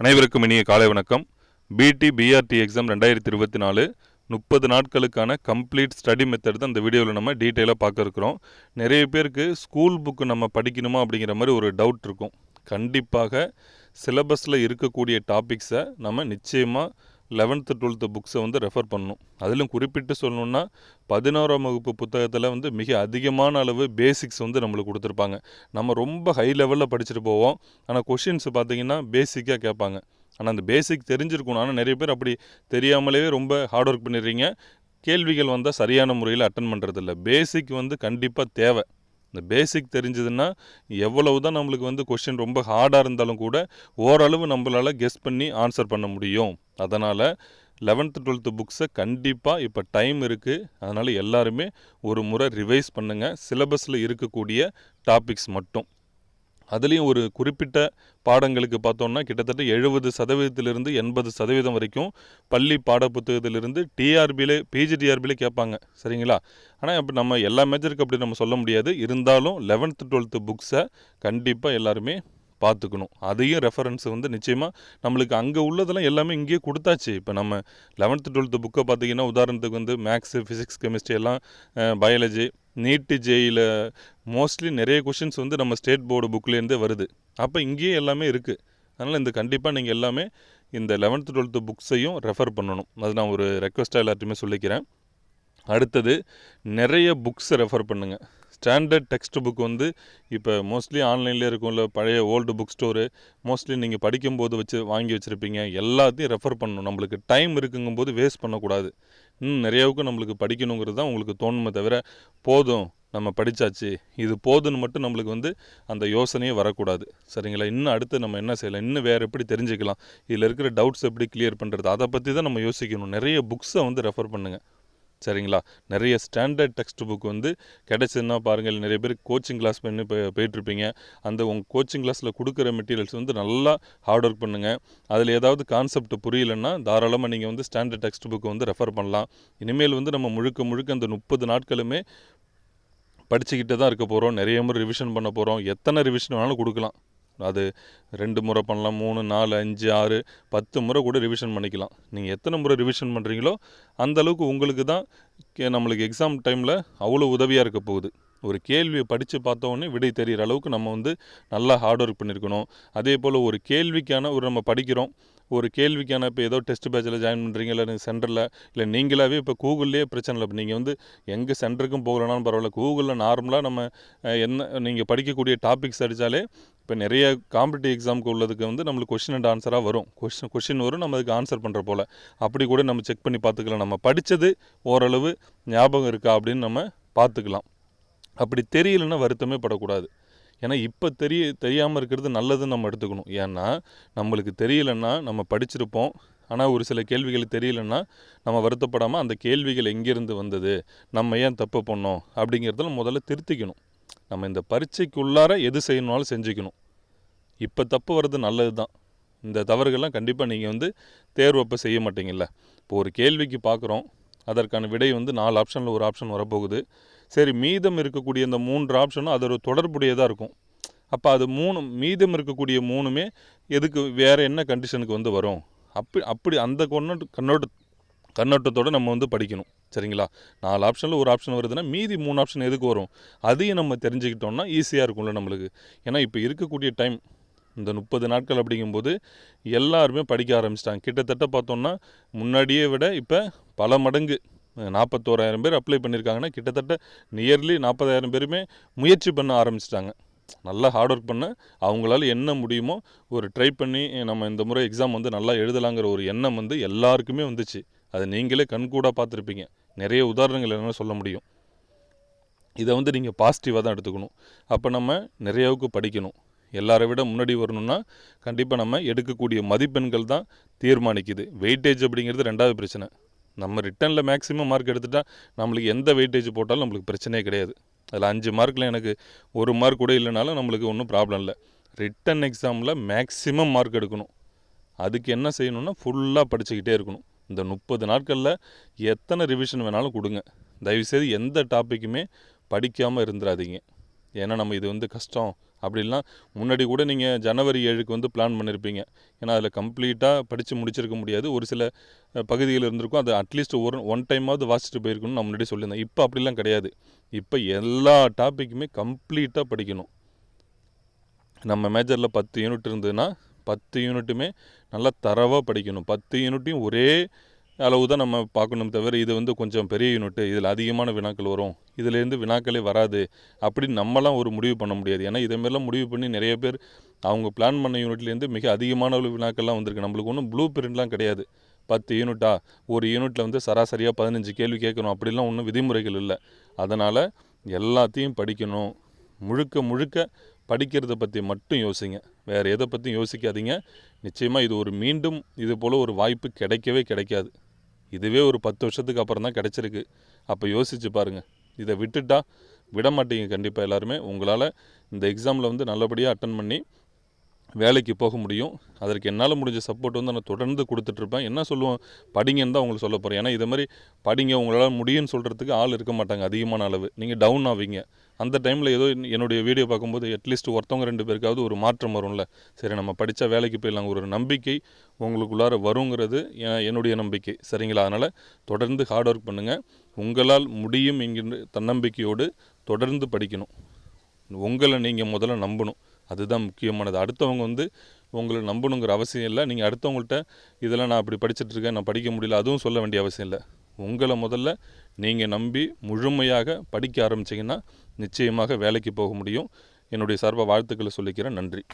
அனைவருக்கும் இனிய காலை வணக்கம். பிடி பிஆர்டி எக்ஸாம் ரெண்டாயிரத்தி இருபத்தி நாலு. முப்பது நாட்களுக்கான கம்ப்ளீட் ஸ்டடி மெத்தட் தான் இந்த வீடியோவில் நம்ம டீட்டெயிலாக பார்க்க இருக்கிறோம். நிறைய பேருக்கு ஸ்கூல் புக்கு நம்ம படிக்கணுமா அப்படிங்கிற மாதிரி ஒரு டவுட் இருக்கும். கண்டிப்பாக சிலபஸில் இருக்கக்கூடிய டாபிக்ஸை நம்ம நிச்சயமாக லெவன்த்து டுவெல்த்து புக்ஸை வந்து ரெஃபர் பண்ணணும். அதிலும் குறிப்பிட்டு சொல்லணுன்னா பதினோராம் வகுப்பு புத்தகத்தில் வந்து மிக அதிகமான அளவு பேசிக்ஸ் வந்து நம்மளுக்கு கொடுத்துருப்பாங்க. நம்ம ரொம்ப ஹை லெவலில் படிச்சுட்டு போவோம். ஆனால் கொஷின்ஸ் பார்த்தீங்கன்னா பேசிக்காக கேட்பாங்க. ஆனால் அந்த பேசிக் தெரிஞ்சிருக்கணும் ஆனால் நிறைய பேர் அப்படி தெரியாமலேயே ரொம்ப ஹார்ட் ஒர்க் பண்ணிடுறீங்க. கேள்விகள் வந்தால் சரியான முறையில் அட்டன் பண்ணுறதில்ல பேசிக் வந்து கண்டிப்பாக தேவை. இந்த பேசிக் தெரிஞ்சதுன்னா எவ்வளவு தான் நம்மளுக்கு வந்து கொஷின் ரொம்ப ஹார்டாக இருந்தாலும் கூட ஓரளவு நம்மளால் கெஸ் பண்ணி ஆன்சர் பண்ண முடியும். அதனால் லெவன்த்து டுவெல்த்து புக்ஸை கண்டிப்பாக இப்போ டைம் இருக்குது அதனால் எல்லாருமே ஒரு முறை ரிவைஸ் பண்ணுங்கள் சிலபஸில் இருக்கக்கூடிய டாபிக்ஸ் மட்டும். அதுலேயும் ஒரு குறிப்பிட்ட பாடங்களுக்கு பார்த்தோம்னா கிட்டத்தட்ட எழுபது சதவீதத்திலிருந்து எண்பது சதவீதம் வரைக்கும் பள்ளி பாடப்புத்தகத்திலிருந்து டிஆர்பியிலே பிஜிடிஆர்பியிலே கேட்பாங்க. சரிங்களா? ஆனால் இப்போ நம்ம எல்லா மேஜருக்கு அப்படி நம்ம சொல்ல முடியாது. இருந்தாலும் லெவன்த்து டுவெல்த்து புக்ஸை கண்டிப்பாக எல்லாருமே பார்த்துக்கணும். அதையும் ரெஃபரன்ஸ் வந்து நிச்சயமாக நம்மளுக்கு அங்கே உள்ளதெல்லாம் எல்லாமே இங்கேயே கொடுத்தாச்சு. இப்போ நம்ம லெவன்த்து டுவெல்த்து புக்கை பார்த்தீங்கன்னா உதாரணத்துக்கு வந்து மேக்ஸு ஃபிசிக்ஸ் கெமிஸ்ட்ரி எல்லாம் பயாலஜி நீட்டு ஜேயில் மோஸ்ட்லி நிறைய கொஷின்ஸ் வந்து நம்ம ஸ்டேட் போர்டு புக்லேருந்தே வருது. அப்போ இங்கேயே எல்லாமே இருக்குது அதனால் இந்த கண்டிப்பாக நீங்கள் எல்லாமே இந்த லெவன்த்து டுவெல்த்து புக்ஸையும் ரெஃபர் பண்ணணும். அது நான் ஒரு ரெக்வஸ்ட்டாக எல்லாத்தையுமே சொல்லிக்கிறேன். அடுத்தது நிறைய புக்ஸை ரெஃபர் பண்ணுங்கள் ஸ்டாண்டர்ட் டெக்ஸ்ட் புக் வந்து இப்போ மோஸ்ட்லி ஆன்லைன்லேயே இருக்கும்ல பழைய ஓல்டு புக் ஸ்டோரு மோஸ்ட்லி நீங்கள் படிக்கும்போது வச்சு வாங்கி வச்சுருப்பீங்க. எல்லாத்தையும் ரெஃபர் பண்ணணும். நம்மளுக்கு டைம் இருக்குங்கும்போது வேஸ்ட் பண்ணக்கூடாது. இன்னும் நிறையாவுக்கு நம்மளுக்கு படிக்கணுங்கிறது தான் உங்களுக்கு தோணுமே தவிர போதும் நம்ம படித்தாச்சு இது போதுன்னு மட்டும் நம்மளுக்கு வந்து அந்த யோசனையே வரக்கூடாது. சரிங்களா? இன்னும் அடுத்து நம்ம என்ன செய்யலாம்? இன்னும் வேறு எப்படி தெரிஞ்சுக்கலாம்? இதில் இருக்கிற டவுட்ஸ் எப்படி கிளியர் பண்ணுறது அதை பற்றி தான் நம்ம யோசிக்கணும். நிறைய புக்ஸை வந்து ரெஃபர் பண்ணுங்கள் சரிங்களா? நிறைய ஸ்டாண்டர்ட் டெக்ஸ்ட் புக் வந்து கிடச்சதுன்னா பாருங்கள் நிறைய பேர் கோச்சிங் கிளாஸ் பண்ணி போய் போயிட்டுருப்பீங்க. அந்த உங்கள் கோச்சிங் கிளாஸில் கொடுக்குற மெட்டீரியல்ஸ் வந்து நல்லா ஹார்ட் ஒர்க் பண்ணுங்கள் அதில் ஏதாவது கான்செப்ட் புரியலன்னா தாராளமாக நீங்கள் வந்து ஸ்டாண்டர்ட் டெக்ஸ்ட் புக்கை வந்து ரெஃபர் பண்ணலாம். இனிமேல் வந்து நம்ம முழுக்க முழுக்க அந்த முப்பது நாட்களுமே படிச்சுக்கிட்டு தான் இருக்க போகிறோம் நிறைய முறை ரிவிஷன் பண்ண போகிறோம் எத்தனை ரிவிஷன் வேணாலும் கொடுக்கலாம். அது ரெண்டு முறை பண்ணலாம் மூணு நாலு அஞ்சு ஆறு பத்து முறை கூட ரிவிஷன் பண்ணிக்கலாம். நீங்கள் எத்தனை முறை ரிவிஷன் பண்ணுறீங்களோ அந்த அளவுக்கு உங்களுக்கு தான் கே- நம்மளுக்கு எக்ஸாம் டைமில் அவ்வளோ உதவியாக இருக்க போகுது. ஒரு கேள்வியை படித்து பார்த்தோன்னே விடை தெரிகிற அளவுக்கு நம்ம வந்து நல்லா ஹார்ட் ஒர்க் பண்ணியிருக்கணும் அதே போல் ஒரு கேள்விக்கான ஒரு நம்ம படிக்கிறோம். ஒரு கேள்விக்கான இப்போ ஏதோ டெஸ்ட் பேட்சில் ஜாயின் பண்ணுறீங்க இல்லை சென்டரில் இல்லை நீங்களாகவே இப்போ கூகுள்லேயே பிரச்சனை இல்லை. இப்போ நீங்கள் வந்து எங்கே சென்டருக்கும் போகலனாலும் பரவாயில்ல. கூகுளில் நார்மலாக நம்ம என்ன நீங்கள் படிக்கக்கூடிய டாபிக்ஸ் அடித்தாலே இப்போ நிறைய காம்படிட்டிவ் எக்ஸாமுக்கு உள்ளதுக்கு வந்து நம்மளுக்கு கொஷின் அண்ட் ஆன்சராக வரும். கொஷின் கொஷின் வரும் நம்ம அதுக்கு ஆன்சர் பண்ணுற போல். அப்படி கூட நம்ம செக் பண்ணி பார்த்துக்கலாம். நம்ம படித்தது ஓரளவு ஞாபகம் இருக்கா அப்படின்னு நம்ம பார்த்துக்கலாம். அப்படி தெரியலன்னா வருத்தமே படக்கூடாது. ஏன்னா இப்போ தெரிய தெரியாமல் இருக்கிறது நல்லதுன்னு நம்ம எடுத்துக்கணும். ஏன்னா நம்மளுக்கு தெரியலன்னா நம்ம படிச்சிருப்போம். ஆனால் ஒரு சில கேள்விகள் தெரியலன்னா நம்ம வருத்தப்படாமல் அந்த கேள்விகள் எங்கேருந்து வந்தது? நம்ம ஏன் தப்பு பண்ணோம்? அப்படிங்கிறதெல்லாம் முதல்ல திருத்திக்கணும். நம்ம இந்த பரீட்சைக்குள்ளார எது செய்யணும்னாலும் செஞ்சுக்கணும். இப்போ தப்பு வர்றது நல்லது தான் இந்த தவறுகள்லாம் கண்டிப்பாக நீங்கள் வந்து தேர்வு அப்போ செய்ய மாட்டீங்கல்ல. இப்போ ஒரு கேள்விக்கு பார்க்குறோம் அதற்கான விடை வந்து நாலு ஆப்ஷனில் ஒரு ஆப்ஷன் வரப்போகுது. சரி மீதம் இருக்கக்கூடிய இந்த மூன்று ஆப்ஷனும் அது ஒரு தொடர்புடையதாக இருக்கும். அப்போ அது மூணு மீதம் இருக்கக்கூடிய மூணுமே எதுக்கு வேறு என்ன கண்டிஷனுக்கு வந்து வரும்? அப்படி அப்படி அந்த கொண்ட கண்ணோட்ட கண்ணோட்டத்தோடு நம்ம வந்து படிக்கணும். சரிங்களா? நாலு ஆப்ஷனில் ஒரு ஆப்ஷன் வருதுன்னா மீதி மூணு ஆப்ஷன் எதுக்கு வரும்? அதையும் நம்ம தெரிஞ்சுக்கிட்டோம்னா ஈஸியாக இருக்கும்ல நம்மளுக்கு. ஏன்னா இப்போ இருக்கக்கூடிய டைம் இந்த முப்பது நாட்கள் அப்படிங்கும்போது எல்லாருமே படிக்க ஆரம்பிச்சிட்டாங்க. கிட்டத்தட்ட பார்த்தோம்னா முன்னாடியே விட இப்போ பல மடங்கு நாற்பத்தோராயிரம் பேர் அப்ளை பண்ணியிருக்காங்கன்னா கிட்டத்தட்ட நியர்லி நாற்பதாயிரம் பேருமே முயற்சி பண்ண ஆரம்பிச்சிட்டாங்க. நல்லா ஹார்ட் ஒர்க் பண்ண அவங்களால என்ன முடியுமோ ஒரு ட்ரை பண்ணி நம்ம இந்த முறை எக்ஸாம் வந்து நல்லா எழுதலாங்கிற ஒரு எண்ணம் வந்து எல்லாருக்குமே வந்துச்சு. அதை நீங்களே கண்கூடாக பார்த்துருப்பீங்க. நிறைய உதாரணங்கள் என்ன சொல்ல முடியும். இதை வந்து நீங்கள் பாசிட்டிவாக தான் எடுத்துக்கணும். அப்போ நம்ம நிறையாவுக்கு படிக்கணும். எல்லாரை விட முன்னாடி வரணும்னா கண்டிப்பாக நம்ம எடுக்கக்கூடிய மதிப்பெண்கள் தான் தீர்மானிக்குது. வெயிட்டேஜ் அப்படிங்கிறது ரெண்டாவது பிரச்சனை. நம்ம ரிட்டனில் மேக்ஸிமம் மார்க் எடுத்துட்டால் நம்மளுக்கு எந்த வெயிட்டேஜ் போட்டாலும் நம்மளுக்கு பிரச்சனையே கிடையாது. அதில் அஞ்சு மார்க்கில் எனக்கு ஒரு மார்க் கூட இல்லைனாலும் நம்மளுக்கு ஒன்றும் ப்ராப்ளம் இல்லை. ரிட்டன் எக்ஸாமில் மேக்ஸிமம் மார்க் எடுக்கணும். அதுக்கு என்ன செய்யணும்னா ஃபுல்லாக படிச்சுக்கிட்டே இருக்கணும். இந்த முப்பது நாட்களில் எத்தனை ரிவிஷன் வேணாலும் கொடுங்க. தயவுசெய்து எந்த டாப்பிக்குமே படிக்காமல் இருந்துடாதீங்க ஏன்னா நம்ம இது வந்து கஷ்டம். அப்படிலாம் முன்னாடி கூட நீங்கள் ஜனவரி ஏழுக்கு வந்து பிளான் பண்ணியிருப்பீங்க ஏன்னா அதில் கம்ப்ளீட்டாக படித்து முடிச்சிருக்க முடியாது. ஒரு சில பகுதிகள் இருந்திருக்கும். அது அட்லீஸ்ட் ஒரு ஒன் டைமாவது வாசிச்சுட்டு போயிருக்கணும்னு நான் முன்னாடி சொல்லியிருந்தேன். இப்போ அப்படிலாம் கிடையாது. இப்போ எல்லா டாப்பிக்குமே கம்ப்ளீட்டாக படிக்கணும். நம்ம மேஜரில் பத்து யூனிட் இருந்ததுன்னா பத்து யூனிட்டுமே நல்லா தரவாக படிக்கணும். பத்து யூனிட்டையும் ஒரே அளவு தான் நம்ம பார்க்கணும் தவிர இது வந்து கொஞ்சம் பெரிய யூனிட்டு இதில் அதிகமான வினாக்கள் வரும் இதுலேருந்து வினாக்களே வராது அப்படின்னு நம்மலாம் ஒரு முடிவு பண்ண முடியாது. ஏன்னா இதேமாரிலாம் முடிவு பண்ணி நிறைய பேர் அவங்க பிளான் பண்ண யூனிட்லேருந்து மிக அதிகமான அளவு வினாக்கள்லாம் வந்திருக்கு. நம்மளுக்கு ஒன்றும் ப்ளூ பிரிண்ட்லாம் கிடையாது. பத்து யூனிட்டா? ஒரு யூனிட்டில் வந்து சராசரியாக பதினஞ்சு கேள்வி கேட்கணும். அப்படிலாம் ஒன்றும் விதிமுறைகள் இல்லை. அதனால் எல்லாத்தையும் படிக்கணும். முழுக்க முழுக்க படிக்கிறத பற்றி மட்டும் யோசிங்க. வேறு எதை பற்றியும் யோசிக்காதீங்க. நிச்சயமாக இது ஒரு மீண்டும் இது போல் ஒரு வாய்ப்பு கிடைக்கவே கிடைக்காது. இதுவே ஒரு பத்து வருஷத்துக்கு அப்புறம் தான் கிடச்சிருக்கு. அப்போ யோசிச்சு பாருங்கள் இதை விட்டுட்டா விட மாட்டீங்க கண்டிப்பாக எல்லாருமே. உங்களால் இந்த எக்ஸாமில் வந்து நல்லபடியாக அட்டன் பண்ணி வேலைக்கு போக முடியும். அதற்கு என்னால் முடிஞ்ச சப்போர்ட் வந்து நான் தொடர்ந்து கொடுத்துட்ருப்பேன் என்ன சொல்லுவோம்? படிங்கன்னு தான் உங்களுக்கு சொல்ல போகிறேன் ஏன்னா இதை மாதிரி படிங்க உங்களால் முடியும்னு சொல்கிறதுக்கு ஆள் இருக்க மாட்டாங்க அதிகமான அளவு. நீங்கள் டவுன் ஆவீங்க. அந்த டைமில் ஏதோ என்னுடைய வீடியோ பார்க்கும்போது அட்லீஸ்ட் ஒருத்தவங்க ரெண்டு பேருக்காவது ஒரு மாற்றம் வரும்ல. சரி நம்ம படித்தா வேலைக்கு போயிடலாம். ஒரு நம்பிக்கை உங்களுக்குள்ளார வருங்கிறது என்னுடைய நம்பிக்கை. சரிங்களா? அதனால் தொடர்ந்து ஹார்ட் ஒர்க் பண்ணுங்கள் உங்களால் முடியும் என்கின்ற தன்னம்பிக்கையோடு தொடர்ந்து படிக்கணும். உங்களை நீங்கள் முதல்ல நம்பணும். அதுதான் முக்கியமானது. அடுத்தவங்க வந்து உங்களை நம்பணுங்கிற அவசியம் இல்லை. நீங்கள் அடுத்தவங்கள்ட்ட இதெல்லாம் நான் அப்படி படிச்சுட்ருக்கேன் நான் படிக்க முடியல அதுவும் சொல்ல வேண்டிய அவசியம் இல்லை. உங்களை முதல்ல நீங்கள் நம்பி முழுமையாக படிக்க ஆரம்பிச்சிங்கன்னா நிச்சயமாக வேலைக்கு போக முடியும். என்னுடைய சார்பாக வாழ்த்துக்களை சொல்லிக்கிறேன். நன்றி.